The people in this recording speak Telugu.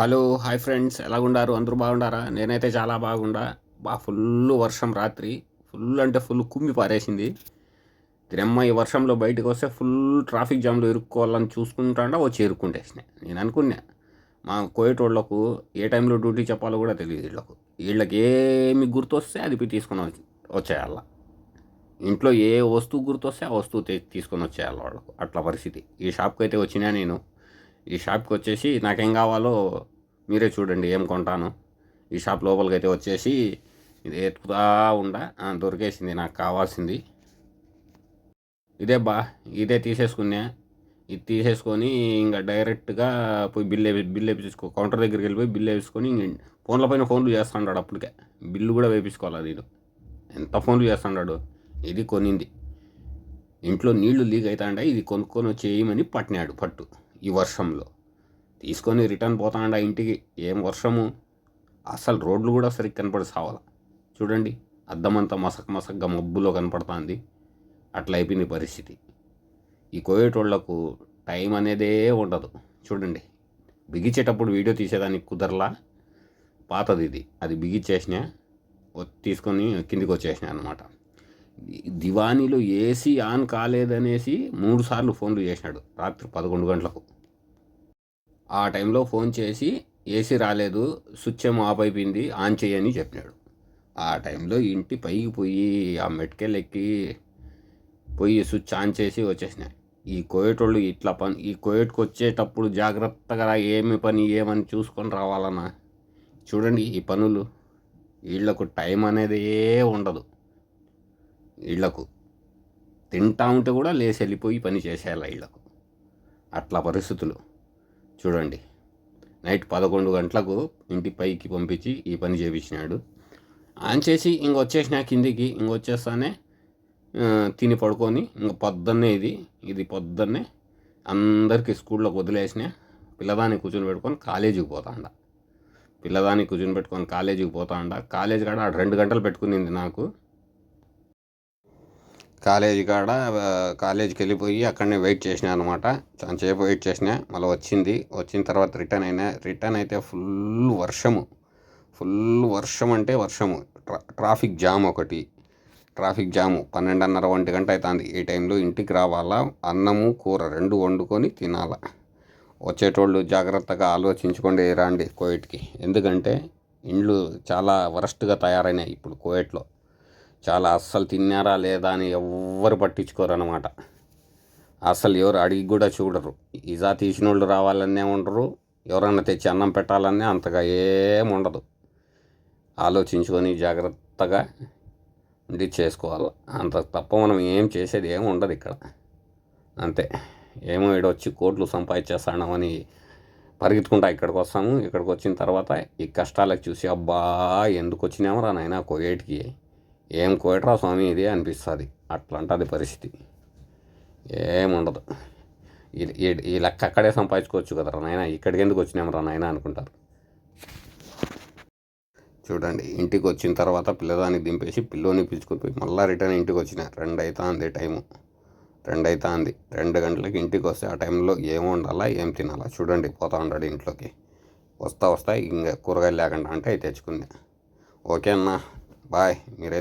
Hello hi friends. ఎలాగుండారు? అందరూ బాగుండారా? నేనైతే చాలా బాగుండా. బా ఫుల్ వర్షం రాత్రి. ఫుల్ అంటే ఫుల్ కుమ్మి పారేసింది. తిరమ్మ ఈ వర్షంలో బయటకు వస్తే ఫుల్ ట్రాఫిక్ జామ్లో ఇరుక్కోవాలని చూసుకుంటాండా వచ్చి ఇరుక్కుంటేసిన నేను అనుకున్నా. మా కోయేటోళ్ళకు ఏ టైంలో డ్యూటీ చెప్పాలో కూడా తెలియదు వీళ్ళకు. వీళ్ళకి ఏమి గుర్తొస్తే అది తీసుకొని వచ్చి- వచ్చేయాల. ఇంట్లో ఏ వస్తువు గుర్తొస్తే ఆ వస్తువు తీసుకొని వచ్చేయాలి వాళ్ళకు. అట్లా పరిస్థితి. ఈ షాప్కి అయితే వచ్చినా నేను. ఈ షాప్కి వచ్చేసి నాకేం కావాలో మీరే చూడండి ఏం కొంటాను. ఈ షాప్ లోపలికి అయితే వచ్చేసి ఇది ఎత్తుకుతా ఉండ దొరికేసింది నాకు కావాల్సింది. ఇదే బా ఇదే తీసేసుకున్నా. ఇది తీసేసుకొని ఇంకా డైరెక్ట్గా పోయి బిల్ వేపి బిల్ వేపించుకో కౌంటర్ దగ్గరికి వెళ్ళిపోయి బిల్ వేపించుకొని ఫోన్ల పైన ఫోన్లు చేస్తుంటాడు అప్పటికే. బిల్లు కూడా వేపించుకోవాలి నేను. ఎంత ఫోన్లు చేస్తున్నాడు ఇది కొనింది. ఇంట్లో నీళ్ళు లీక్ అవుతాండే ఇది కొనుక్కొని వచ్చేయమని పట్టినాడు పట్టు. ఈ వర్షంలో. తీసుకొని రిటర్న్ పోతాండ ఇంటికి ఏం వర్షము? అసలు రోడ్లు కూడా సరిగ్గా కనపడి సావాల? చూడండి అద్దమంతా మసక్ మసక్గా మబ్బులో కనపడుతుంది. అట్లా అయిపోయింది పరిస్థితి. ఈ కోయేటోళ్ళకు టైం అనేదే ఉండదు. చూడండి బిగించేటప్పుడు వీడియో తీసేదానికి కుదరలా? పాతది ఇది. అది బిగించేసిన తీసుకొని కిందికి వచ్చేసిన అనమాట దివానీలో ఏసీ ఆన్ కాలేదనేసి మూడు సార్లు ఫోన్లు చేసినాడు. రాత్రి పదకొండు గంటలకు. ఆ టైంలో ఫోన్ చేసి ఏసీ రాలేదు స్విచ్ ఏమో ఆఫ్ అయిపోయింది ఆన్ చేయని చెప్పినాడు. ఆ టైంలో ఇంటి పైకి పోయి ఆ మెట్కెల్ ఎక్కి పోయి స్విచ్ ఆన్ చేసి వచ్చేసినాయి ఈ కోయేటోళ్ళు ఇట్లా పని ఈ కోయేట్కి వచ్చేటప్పుడు జాగ్రత్తగా ఏమి పని ఏమని చూసుకొని రావాలన్నా. చూడండి ఈ పనులు వీళ్ళకు టైం అనేది ఉండదు. వీళ్ళకు తింటా ఉంటే కూడా లేచి వెళ్ళిపోయి పని చేసేయాలి వీళ్ళకు. అట్లా పరిస్థితులు. చూడండి. నైట్ పదకొండు గంటలకు ఇంటి పైకి పంపించి ఈ పని చేపించినాడు. ఆన్ చేసి ఇంక వచ్చేసినా కిందికి ఇంక వచ్చేస్తానే తిని పడుకొని ఇంక పొద్దున్నే ఇది ఇది పొద్దున్నే అందరికీ స్కూల్లోకి వదిలేసిన పిల్లదాన్ని కూర్చొని పెట్టుకొని కాలేజీకి పోతాండ. పిల్లదాన్ని కూర్చొని పెట్టుకొని కాలేజీకి పోతాండ. కాలేజీ కాడ ఆడ రెండు గంటలు పెట్టుకునింది నాకు. కాలేజీ కాడ కాలేజీకి వెళ్ళిపోయి అక్కడనే వెయిట్ చేసిన అనమాట చాలాసేపు వెయిట్ చేసిన మళ్ళీ వచ్చింది. వచ్చిన తర్వాత రిటర్న్ అయినా రిటర్న్ అయితే ఫుల్ వర్షము. ఫుల్ వర్షం అంటే వర్షము. ట్రా ట్రాఫిక్ జామ్ ఒకటి. ట్రాఫిక్ జాము పన్నెండున్నర ఒంటి గంట అవుతుంది ఈ టైంలో ఇంటికి రావాలా? అన్నము కూర రెండు వండుకొని తినాలా? వచ్చేటోళ్ళు జాగ్రత్తగా ఆలోచించుకోండి రాండి కోవిడ్కి ఎందుకంటే ఇండ్లు చాలా వరస్ట్గా తయారైనాయి ఇప్పుడు కోవిడ్లో చాలా అస్సలు తిన్నారా లేదా అని ఎవ్వరు పట్టించుకోరు అనమాట అసలు ఎవరు అడిగి కూడా చూడరు. ఇజా తీసిన వాళ్ళు రావాలనే ఉండరు. ఎవరన్నా తెచ్చి అన్నం పెట్టాలనే అంతగా ఏముండదు ఆలోచించుకొని జాగ్రత్తగా ఉండి చేసుకోవాలి. అంత తప్ప మనం ఏం చేసేది ఏమి ఉండదు ఇక్కడ. అంతే. ఏమో ఇక్కడ వచ్చి కోట్లు సంపాదించేస్తామని పరిగెత్తుకుంటా ఇక్కడికి వస్తాము ఇక్కడికి వచ్చిన తర్వాత ఈ కష్టాలకు చూసి అబ్బా ఎందుకు వచ్చినామో రా నాయన కోయేటికి? ఏం కోయట్రా స్వామి ఇది అనిపిస్తుంది. అట్లా అంటుంది పరిస్థితి. ఏముండదు. ఈ- ఈ- లెక్క అక్కడే సంపాదించుకోవచ్చు కదరా నాయన. ఇక్కడికి ఎందుకు వచ్చినాం రా నాయన అనుకుంటారు. చూడండి ఇంటికి వచ్చిన తర్వాత పిల్లదాన్ని దింపేసి పిల్లోని పిలుచుకొని పోయి మళ్ళీ రిటర్న్ ఇంటికి వచ్చిన. రెండు అవుతుంది టైము. రెండు అవుతుంది రెండు గంటలకి ఇంటికి వస్తే ఆ టైంలో ఏం వండాలా ఏం తినాలా? చూడండి పోతా ఉన్నాడు ఇంట్లోకి. వస్తా వస్తా ఇంకా కూరగాయలు లేకుండా అంటే అవి తెచ్చుకుంది. ఓకే అన్న. బాయ్. మీరైతే